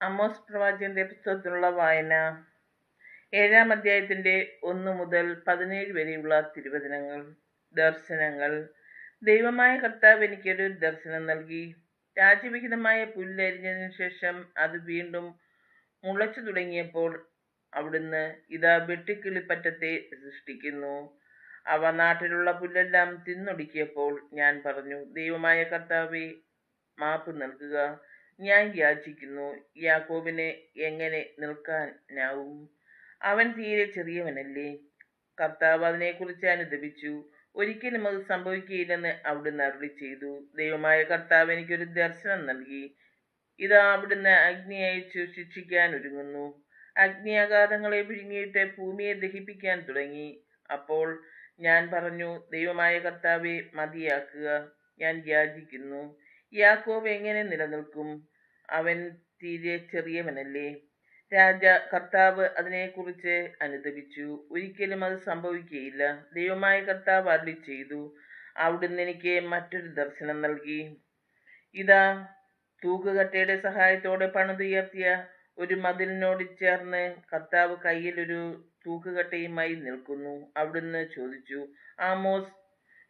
Amos പ്രവാചകന്റെ പുസ്തകത്തിലുള്ള വായന. ഏഴാം അധ്യായത്തിന്റെ ഒന്ന് മുതൽ പതിനേഴ് വരെയുള്ള തിരുവചനങ്ങൾ ദർശനങ്ങൾ. ദൈവമായ കർത്താവ് എനിക്കൊരു ദർശനം നൽകി. രാജ്യവിഹിതമായ പുല്ലരിഞ്ഞതിനു ശേഷം അത് വീണ്ടും മുളച്ചു തുടങ്ങിയപ്പോൾ അവിടുന്ന് ഇതാ വെട്ടിക്കിളിപ്പറ്റത്തെ സൃഷ്ടിക്കുന്നു. അവ നാട്ടിലുള്ള പുല്ലെല്ലാം തിന്നൊടുക്കിയപ്പോൾ ഞാൻ പറഞ്ഞു ദൈവമായ കർത്താവെ മാപ്പ് നൽകുക. ഞാൻ യാചിക്കുന്നു. യാക്കോബിന് എങ്ങനെ നിൽക്കാനാവും? അവൻ തീരെ ചെറിയവനല്ലേ? കർത്താവ് അതിനെക്കുറിച്ച് അനുദപിച്ചു. ഒരിക്കലും അത് സംഭവിക്കുകയില്ലെന്ന് അവിടുന്ന് അരുളി ചെയ്തു. ദൈവമായ കർത്താവ് എനിക്കൊരു ദർശനം നൽകി. ഇതാ അവിടുന്ന് അഗ്നിയയച്ചു ശിക്ഷിക്കാൻ ഒരുങ്ങുന്നു. അഗ്നിയാഘാതങ്ങളെ വിഴുങ്ങിയിട്ട് ഭൂമിയെ ദഹിപ്പിക്കാൻ തുടങ്ങി. അപ്പോൾ ഞാൻ പറഞ്ഞു ദൈവമായ കർത്താവെ മതിയാക്കുക. ഞാൻ യാചിക്കുന്നു. യാക്കോബ് എങ്ങനെ നിലനിൽക്കും? അവൻ തീരെ ചെറിയവനല്ലേ. രാജ കർത്താവ് അതിനെക്കുറിച്ച് അനുദപിച്ചു. ഒരിക്കലും അത് സംഭവിക്കുകയില്ല. ദൈവമായ കർത്താവ് അരുളി ചെയ്തു അവിടുന്ന് എനിക്ക് മറ്റൊരു ദർശനം നൽകി. ഇതാ തൂക്കുകട്ടയുടെ സഹായത്തോടെ പണിതുയർത്തിയ ഒരു മതിലിനോട് ചേർന്ന് കർത്താവ് കയ്യിൽ ഒരു തൂക്കുകട്ടയുമായി നിൽക്കുന്നു. അവിടുന്ന് ചോദിച്ചു ആമോസ്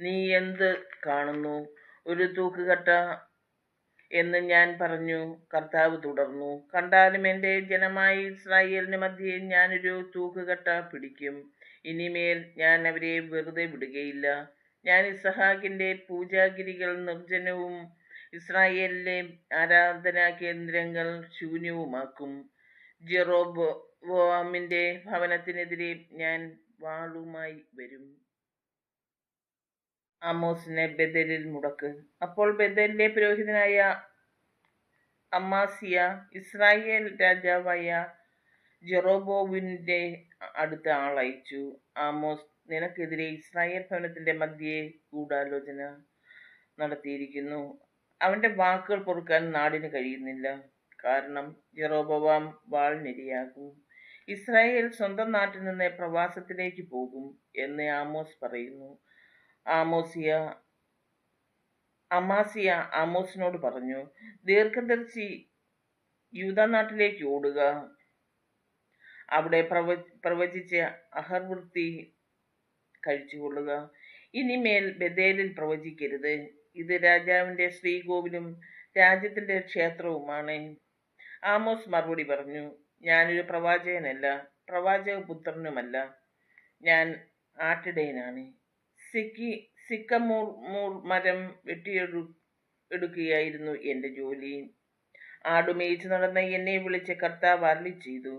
നീ എന്ത് കാണുന്നു? ഒരു തൂക്കുകട്ട എന്ന് ഞാൻ പറഞ്ഞു. കർത്താവ് തുടർന്നു. കണ്ടാലും എന്റെ ജനമായ ഇസ്രായേലിന് മധ്യേ ഞാനൊരു തൂക്കുകട്ട പിടിക്കും. ഇനിമേൽ ഞാൻ അവരെ വെറുതെ വിടുകയില്ല. ഞാൻ ഇസഹാക്കിന്റെ പൂജാഗിരികൾ നിർജനവും ഇസ്രായേലിലെ ആരാധനാ കേന്ദ്രങ്ങൾ ശൂന്യവുമാക്കും. ജെറോബോവാമിന്റെ ഭവനത്തിനെതിരെ ഞാൻ വാളുമായി വരും. ആമോസിനെ ബദലിൽ മുടക്ക്. അപ്പോൾ ബദലിലെ പുരോഹിതനായ അമാസിയ ഇസ്രായേൽ രാജാവായ ജെറോബോവിന്റെ അടുത്ത ആളയച്ചു. ആമോസ് നിനക്കെതിരെ ഇസ്രായേൽ ഭവനത്തിന്റെ മധ്യേ ഗൂഢാലോചന നടത്തിയിരിക്കുന്നു. അവന്റെ വാക്കുകൾ പൊറുക്കാൻ നാടിന് കഴിയുന്നില്ല. കാരണം ജെറോബവാം വാളിനിരയാകും ഇസ്രായേൽ സ്വന്തം നാട്ടിൽ നിന്ന് പ്രവാസത്തിലേക്ക് പോകും എന്ന് ആമോസ് പറയുന്നു. ആമോസിയ അമാസിയ ആമോസിനോട് പറഞ്ഞു ദീർഘദർശി യൂതനാട്ടിലേക്ക് ഓടുക. അവിടെ പ്രവ പ്രവചിച്ച് അഹർവൃത്തി കഴിച്ചുകൊള്ളുക. ഇനിമേൽ ബദേലിൽ പ്രവചിക്കരുത്. ഇത് രാജാവിന്റെ ശ്രീകോവിലും രാജ്യത്തിന്റെ ക്ഷേത്രവുമാണ്. ആമോസ് മറുപടി പറഞ്ഞു ഞാനൊരു പ്രവാചകനല്ല. പ്രവാചക പുത്രനുമല്ല ഞാൻ ആട്ടിടയനാണ്. സിക്കി സിക്കമൂർ മൂർ മരം വെട്ടിയെടു എടുക്കുകയായിരുന്നു എന്റെ ജോലി. ആടുമേയിച്ച് നടന്ന എന്നെ വിളിച്ച് കർത്താവ് അരളി ചെയ്തു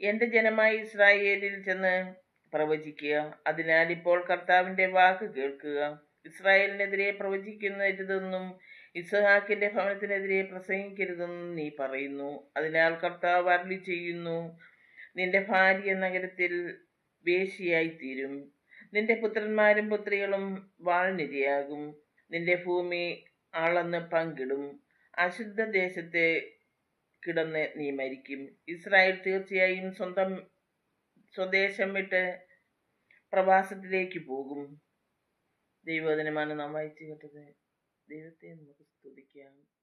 എന്റെ ജനമായ ഇസ്രായേലിൽ ചെന്ന് പ്രവചിക്കുക. അതിനാൽ ഇപ്പോൾ കർത്താവിന്റെ വാക്ക് കേൾക്കുക. ഇസ്രായേലിനെതിരെ പ്രവചിക്കുന്നരുതെന്നും ഇസ്ഹാക്കിന്റെ ഭവനത്തിനെതിരെ പ്രസംഗിക്കരുതെന്നും നീ പറയുന്നു. അതിനാൽ കർത്താവ് അരളി ചെയ്യുന്നു നിന്റെ ഭാര്യ നഗരത്തിൽ വേശിയായി തീരും നിന്റെ പുത്രന്മാരും പുത്രികളും വാൾനിരയാകും. നിന്റെ ഭൂമി അളന്ന് പങ്കിടും. അശുദ്ധ ദേശത്തെ കിടന്ന് നീ മരിക്കും. ഇസ്രായേൽ തീർച്ചയായും സ്വന്തം സ്വദേശം വിട്ട് പ്രവാസത്തിലേക്ക് പോകും. ദൈവവചനമാണ് നാം വായിച്ചു കേട്ടത്. ദൈവത്തെ നമുക്ക് സ്തുതിക്കാം.